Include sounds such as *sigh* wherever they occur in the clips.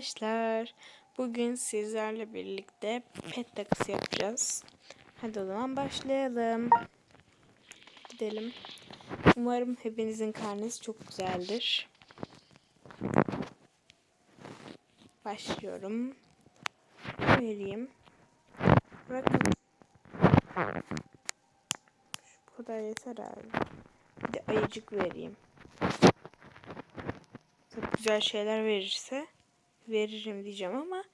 arkadaşlar. Bugün sizlerle birlikte pet takısı yapacağız. Hadi o zaman başlayalım. Gidelim. Umarım hepinizin karnesi çok güzeldir. Başlıyorum. Vereyim. Bakın. Şu kadar yeter abi. Bir de ayıcık vereyim. Çok güzel şeyler verirse veririm diyeceğim ama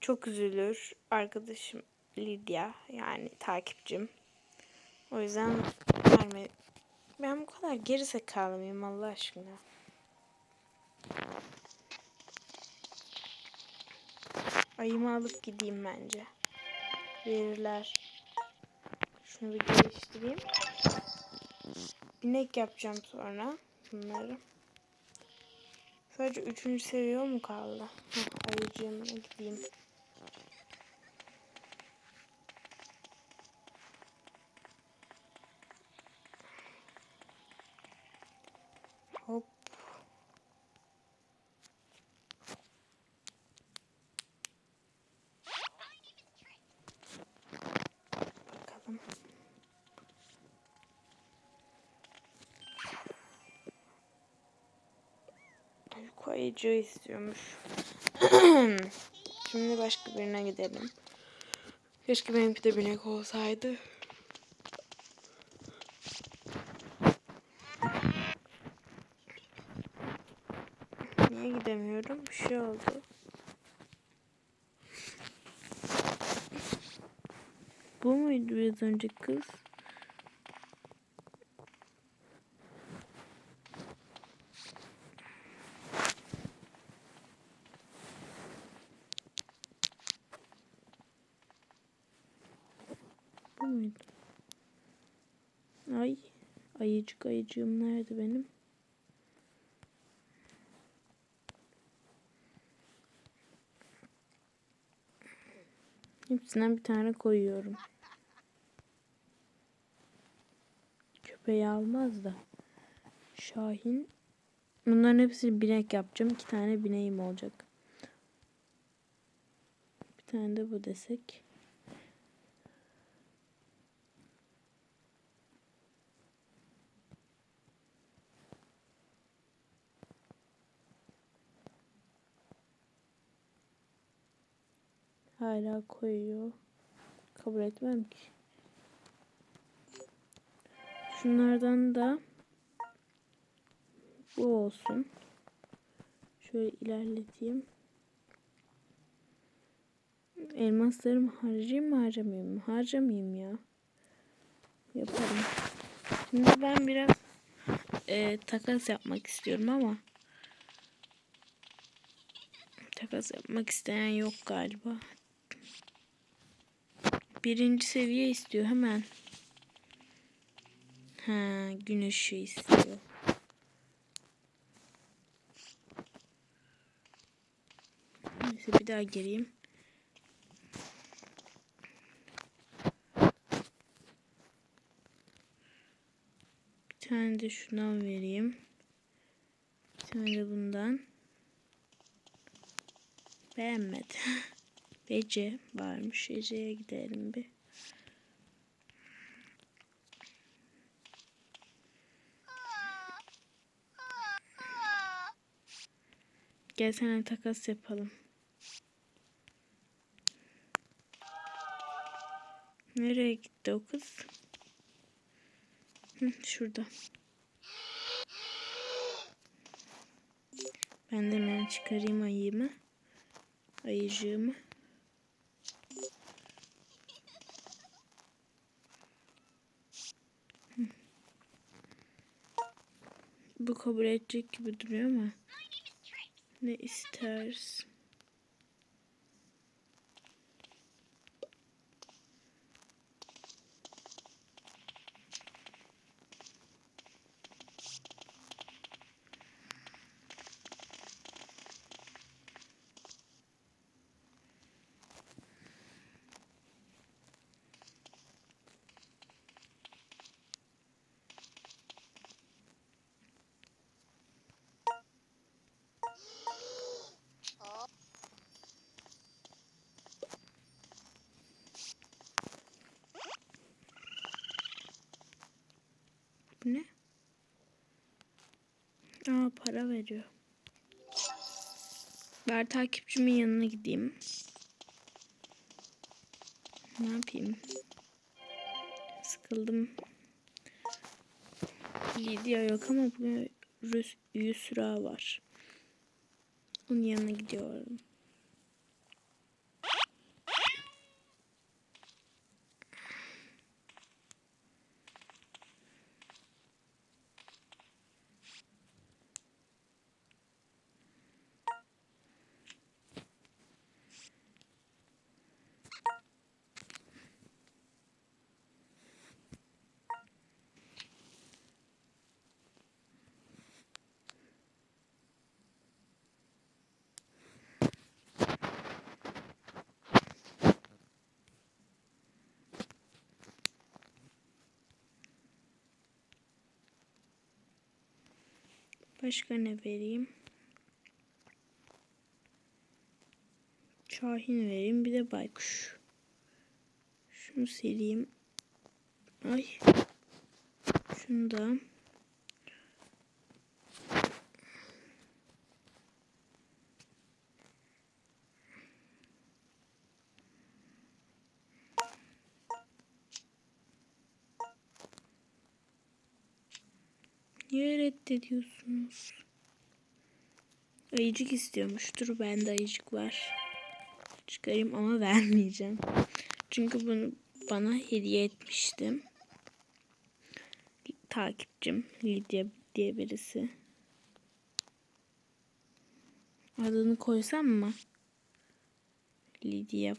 çok üzülür arkadaşım Lidya yani takipçim. O yüzden verme. Ben bu kadar gerizekalı mıyım Allah aşkına? Ayımı alıp gideyim bence. Verirler. Şunu bir geliştireyim. Binek yapacağım sonra bunları. Sadece üçüncü seviye mu kaldı? Heh, ayıcığımla gideyim. Ayıcığı istiyormuş. *clears throat* Şimdi başka birine gidelim. Keşke benimki de binek olsaydı. Niye gidemiyorum? Bir şey oldu. Bu muydu biraz önce kız? Bu muydu? Ay. Ayıcık ayıcığım nerede benim? Hepsinden bir tane koyuyorum. Köpeği almaz da. Şahin. Bunların hepsini binek yapacağım. İki tane bineğim olacak. Bir tane de bu desek. Hala koyuyor. Kabul etmem ki. Şunlardan da bu olsun. Şöyle ilerleteyim. Elmaslarımı harcayayım mı harcamayayım mı? Harcamayayım ya. Yaparım. Şimdi ben biraz e, takas yapmak istiyorum ama takas yapmak isteyen yok galiba. Birinci seviye istiyor hemen. Ha, gün ışığı istiyor. Neyse bir daha gireyim. Bir tane de şundan vereyim. Bir tane de bundan. Beğenmedi. *laughs* Ece varmış. Ece'ye gidelim bir. Gel sana takas yapalım. Nereye gitti o kız? Hı, şurada. Ben de hemen çıkarayım ayımı. Ayıcığımı. Bu kabul edecek gibi duruyor ama. Ne istersin? Aa para veriyor. Ben takipçimin yanına gideyim. Ne yapayım? Sıkıldım. Lidya yok ama bugün Yusra var. Onun yanına gidiyorum. Başka ne vereyim? Şahin vereyim bir de baykuş. Şunu sileyim. Ay. Şunu da. Niye reddediyorsunuz? Ayıcık istiyormuştur. Bende ayıcık var. Çıkarayım ama *laughs* vermeyeceğim. Çünkü bunu bana hediye etmiştim. Takipçim Lidya diye birisi. Adını koysam mı? Lidya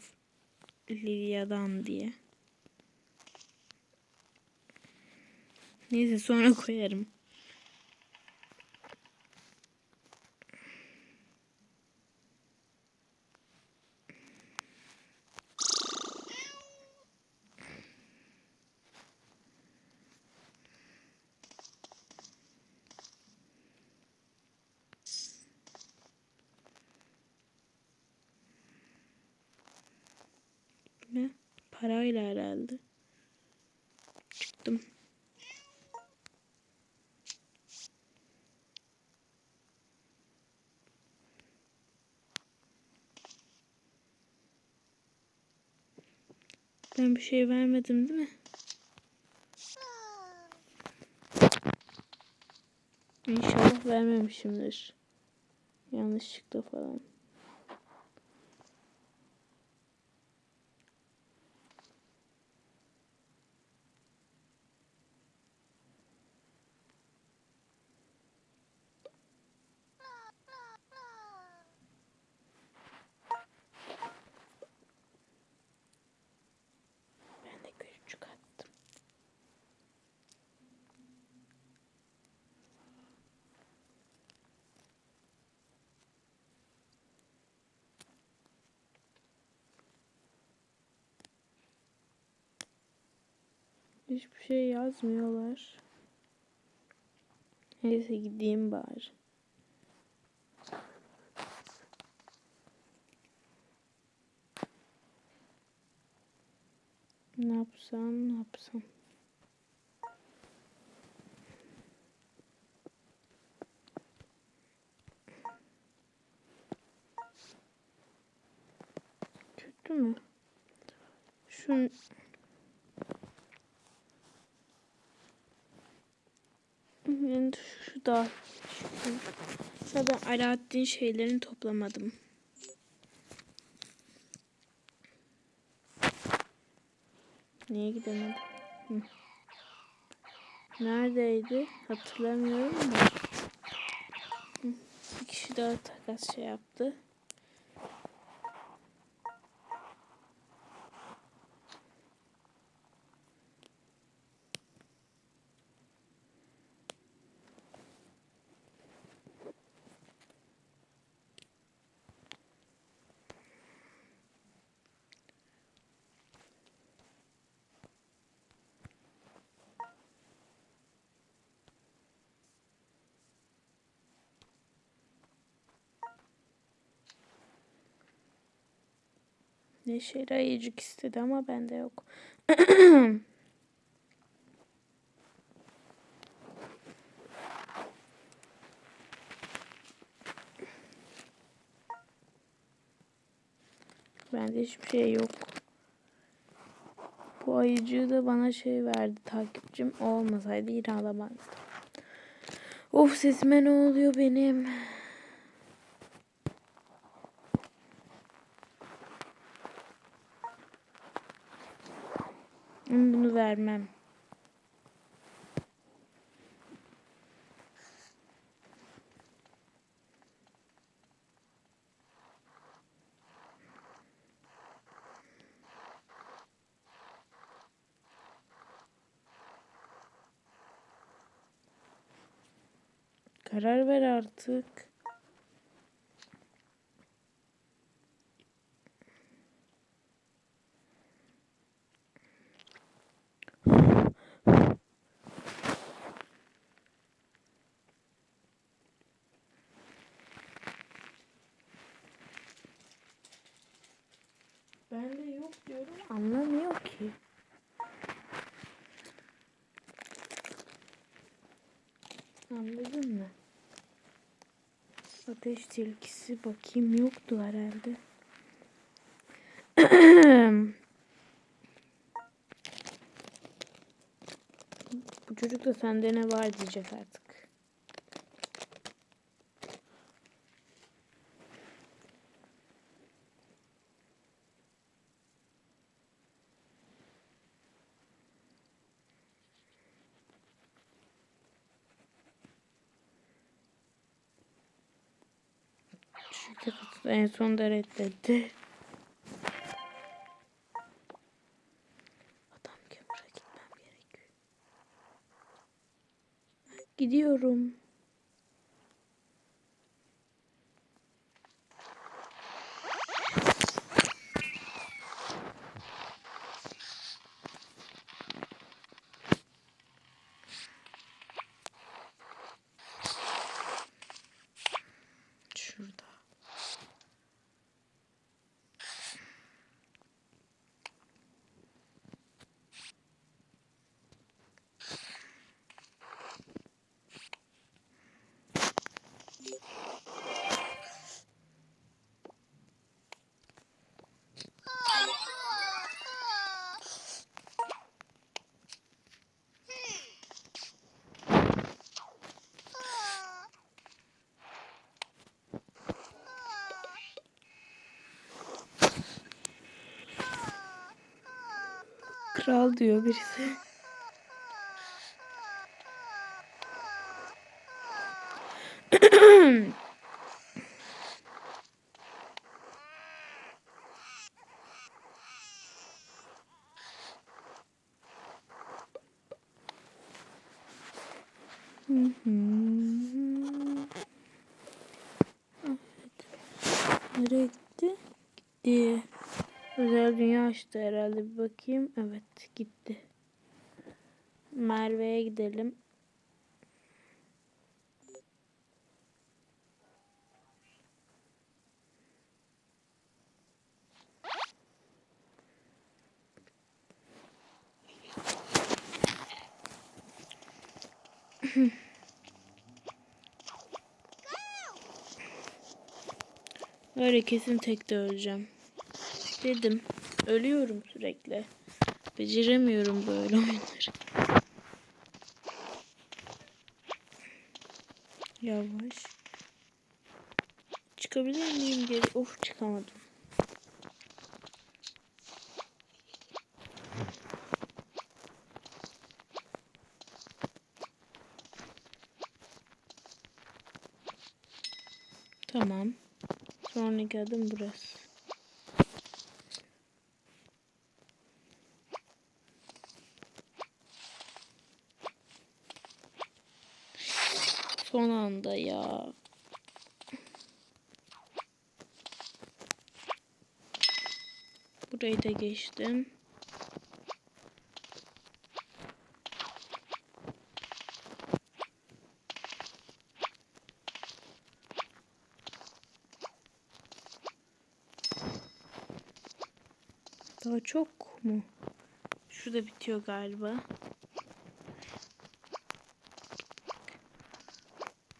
Lidya'dan diye. Neyse sonra *laughs* koyarım. Ne? Parayla herhalde. Çıktım. Ben bir şey vermedim değil mi? İnşallah vermemişimdir. Yanlışlıkla falan. Ben de küçük attım. Hiçbir şey yazmıyorlar. Neyse gideyim bari. Ne yapsam, ne yapsam. Kötü mü? Şun Yani şu da şu. Alaaddin şeylerini toplamadım. Niye gidemedim? Neredeydi? Hatırlamıyorum da. Hı. Bir kişi daha takas şey yaptı. Neşe ayıcık istedi ama bende yok. *clears throat* Bende hiçbir şey yok. Bu ayıcığı da bana şey verdi takipçim. Olmasaydı yine alamazdım. Of sesime ne oluyor benim? Karar ver artık. Ben de yok diyorum anlamıyor ki. Anladın mı? Ateş tilkisi bakayım yoktu herhalde. *clears throat* Bu çocuk da sende ne var diyecek artık. En sonunda reddetti. Adam kömüre gitmem gerekiyor. Gidiyorum. Şurada. Kral diyor birisi. Nereye gitti? Gitti. Özel dünya açtı herhalde. Bir bakayım. Evet gitti. Merve'ye gidelim. Öyle kesin tekte öleceğim. Dedim. Ölüyorum sürekli. Beceremiyorum böyle oyunları. Yavaş. Çıkabilir miyim geri? Of çıkamadım. Tamam. Sonraki adım burası. Son anda ya. Burayı geçtim. Daha çok mu? Şurada bitiyor galiba.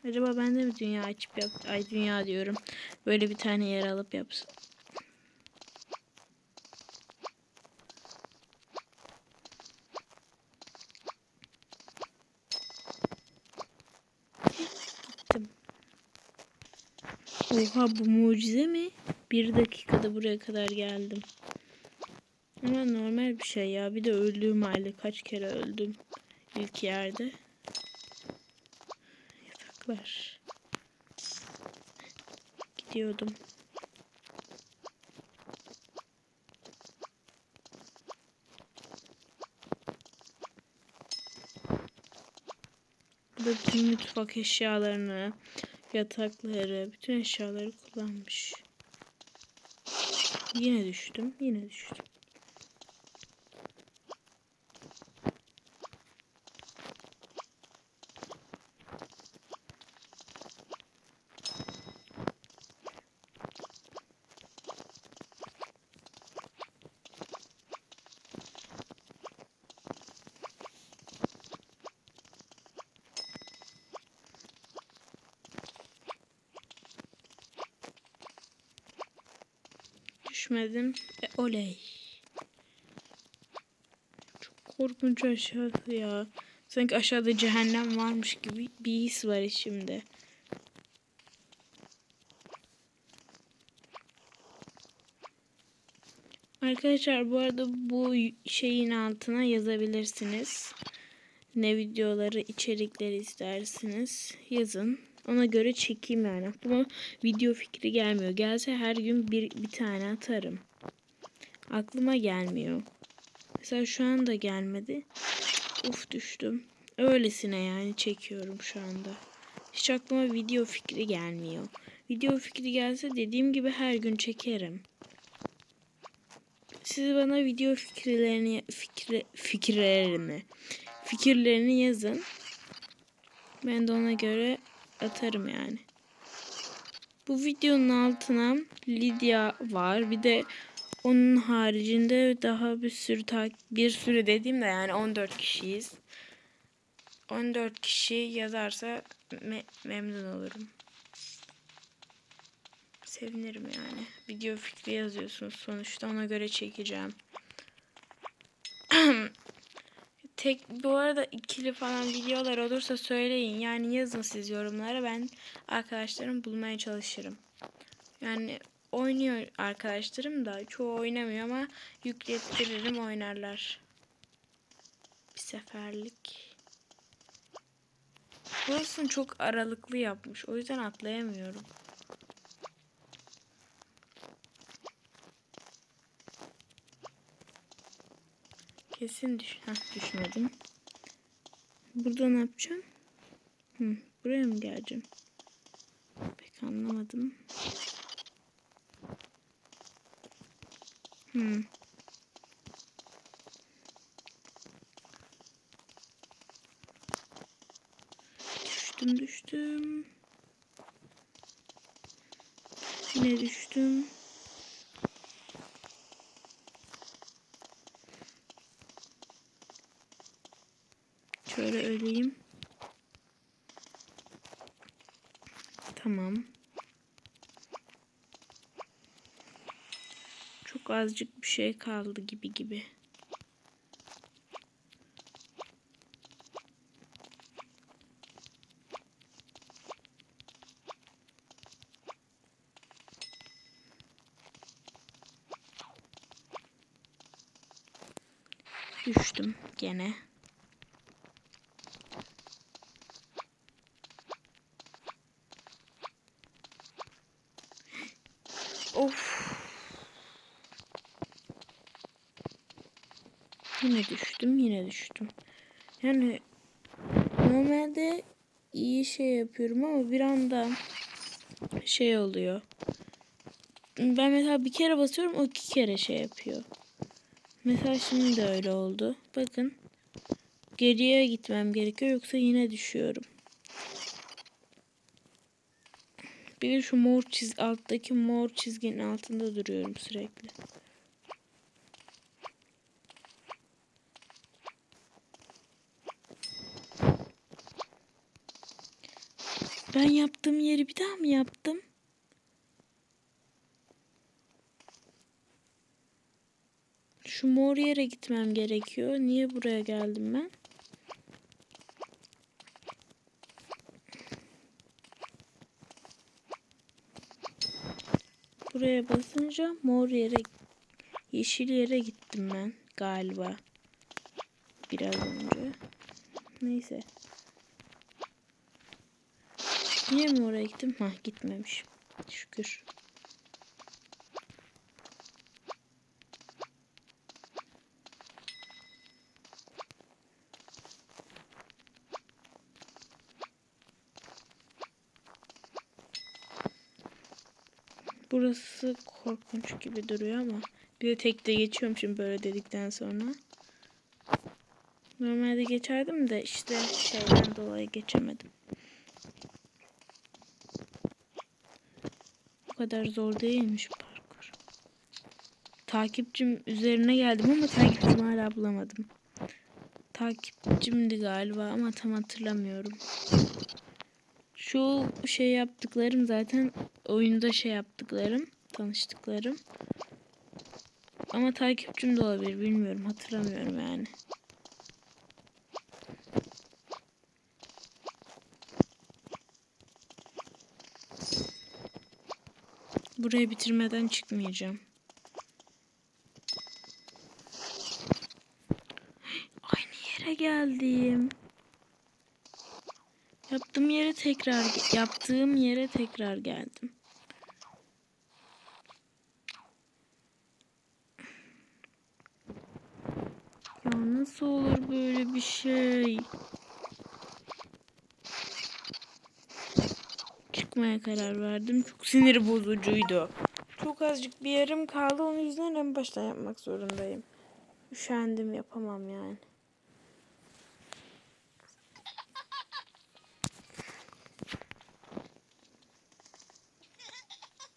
Acaba ben de mi dünya açıp yap ay dünya diyorum. Böyle bir tane yer alıp yapsam. Oha bu mucize mi? Bir dakikada buraya kadar geldim. Ama normal bir şey ya. Bir de öldüğüm halde kaç kere öldüm ilk yerde. Yataklar. Gidiyordum. Burada bütün mutfak eşyalarını, yatakları, bütün eşyaları kullanmış. Yine düştüm, yine düştüm. Düşmedim. E, oley. Çok korkunç aşağısı ya. Sanki aşağıda cehennem varmış gibi bir his var içimde. Arkadaşlar bu arada bu şeyin altına yazabilirsiniz. Ne videoları, içerikleri istersiniz yazın. Ona göre çekeyim yani. Aklıma video fikri gelmiyor. Gelse her gün bir, bir tane atarım. Aklıma gelmiyor. Mesela şu anda gelmedi. Uf düştüm. Öylesine yani çekiyorum şu anda. Hiç aklıma video fikri gelmiyor. Video fikri gelse dediğim gibi her gün çekerim. Siz bana video fikirlerini fikre, fikirlerini fikirlerini yazın. Ben de ona göre atarım yani. Bu videonun altına Lydia var. Bir de onun haricinde daha bir sürü bir sürü dediğim de yani 14 kişiyiz. 14 kişi yazarsa me memnun olurum. Sevinirim yani. Video fikri yazıyorsunuz sonuçta ona göre çekeceğim. Tek bu arada ikili falan videolar olursa söyleyin. Yani yazın siz yorumlara. Ben arkadaşlarım bulmaya çalışırım. Yani oynuyor arkadaşlarım da çoğu oynamıyor ama yüklettiririm oynarlar. Bir seferlik. Burasını çok aralıklı yapmış. O yüzden atlayamıyorum. Kesin düş Heh, düşmedim. Burada ne yapacağım? Hı, buraya mı geleceğim? Pek anlamadım. Hmm. Düştüm düştüm. Yine düştüm. Şöyle öleyim. Tamam. Çok azıcık bir şey kaldı gibi gibi. Düştüm gene. Of. Yine yine düştüm. Yani normalde iyi şey yapıyorum ama bir anda şey oluyor. Ben mesela bir kere basıyorum o iki kere şey yapıyor. Mesela şimdi de öyle oldu. Bakın. Geriye gitmem gerekiyor yoksa yine düşüyorum. Bir de şu mor çiz alttaki mor çizginin altında duruyorum sürekli. Ben yaptığım yeri bir daha mı yaptım? Şu mor yere gitmem gerekiyor. Niye buraya geldim ben? Buraya basınca mor yere yeşil yere gittim ben galiba. Biraz önce. Neyse. Niye mi oraya gittim? Ha gitmemişim. Şükür. Burası korkunç gibi duruyor ama bir de tekte geçiyorum şimdi böyle dedikten sonra. Normalde geçerdim de işte şeyden dolayı geçemedim. Kadar zor değilmiş parkur. Takipçim üzerine geldim ama takipçimi hala bulamadım. Takipçimdi galiba ama tam hatırlamıyorum. Şu şey yaptıklarım zaten oyunda şey yaptıklarım, tanıştıklarım. Ama takipçim de olabilir bilmiyorum hatırlamıyorum yani. Burayı bitirmeden çıkmayacağım. Aynı yere geldim. Yaptığım yere tekrar yaptığım yere tekrar geldim. Ya nasıl olur böyle bir şey? Çıkmaya karar verdim. Çok sinir bozucuydu. Çok azıcık bir yarım kaldı. Onun yüzden en baştan yapmak zorundayım. Üşendim yapamam yani.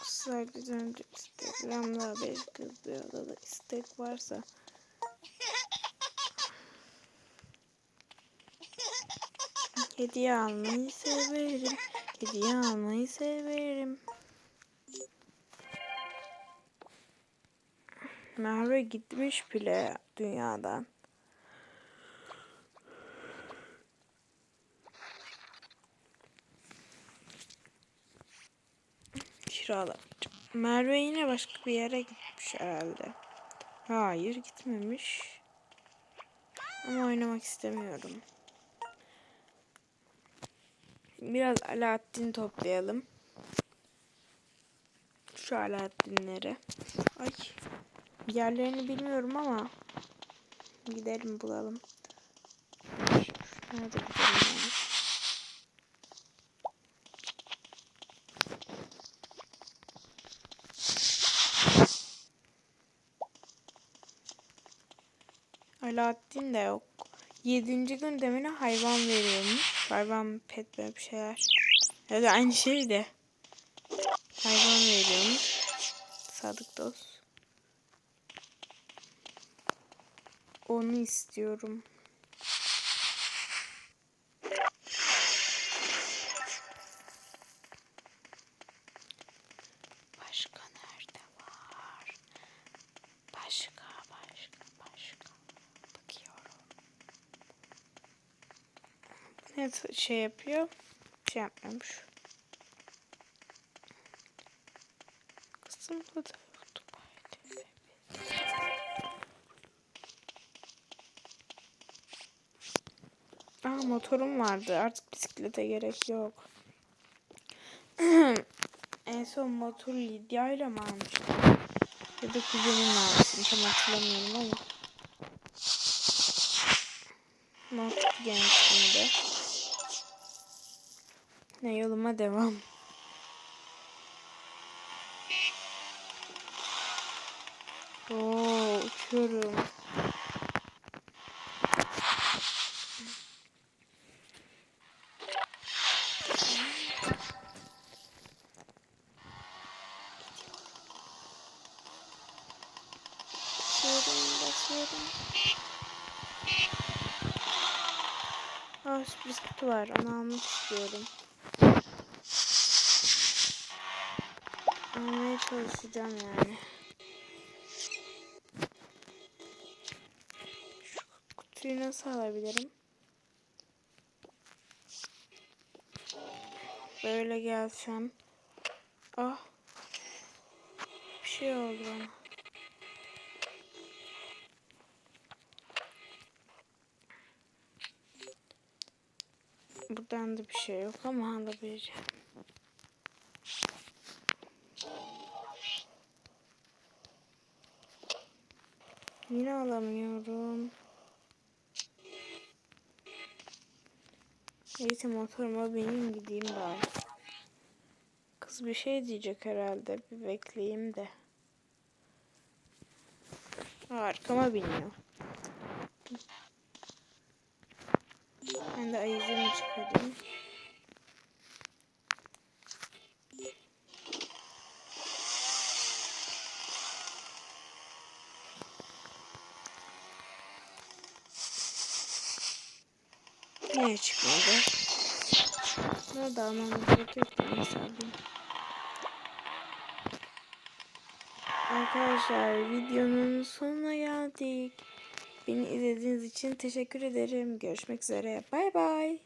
Sadece önce Instagram'da haberi kızıyor da istek varsa Hediye almayı severim. Hediye almayı severim. Merve gitmiş bile dünyadan. Kiralar. Merve yine başka bir yere gitmiş herhalde. Hayır gitmemiş. Ama oynamak istemiyorum. Biraz Alaaddin toplayalım. Şu Alaaddinleri. Ay. Yerlerini bilmiyorum ama gidelim bulalım. Nerede gidelim yani? Alaaddin de yok. Yedinci gün demine hayvan veriyormuş. Hayvan pet böyle bir şeyler. Ya da aynı şey de. Hayvan veriyormuş. Sadık dost. Onu istiyorum. Başka nerede var? Başka, başka, başka. Bakıyorum. Ne şey yapıyor? Şey yapmıyormuş. Kısımda da. Aa motorum vardı. Artık bisiklete gerek yok. *clears throat* en son motor Lidya ile mi almıştım? Ya da kuzenim almıştım. Tam hatırlamıyorum ama. Motor gençliğinde. Ne yoluma devam. Oo, uçuyorum. Basıyorum. Aa, sürpriz kutu var. Onu almak istiyorum. Almaya çalışacağım yani. Şu kutuyu nasıl alabilirim? Böyle gelsem. Ah. şey oldu bana. Buradan da bir şey yok ama alabileceğim. Yine alamıyorum. Neyse motoruma bineyim gideyim bari. Kız bir şey diyecek herhalde. Bir bekleyeyim de. Arkama biniyor. Ben de ayızımı çıkarayım. Niye çıkmadı? Da almam gerek yok. Neyse alayım. Arkadaşlar videonun sonuna geldik. Beni izlediğiniz için teşekkür ederim. Görüşmek üzere. Bay bay.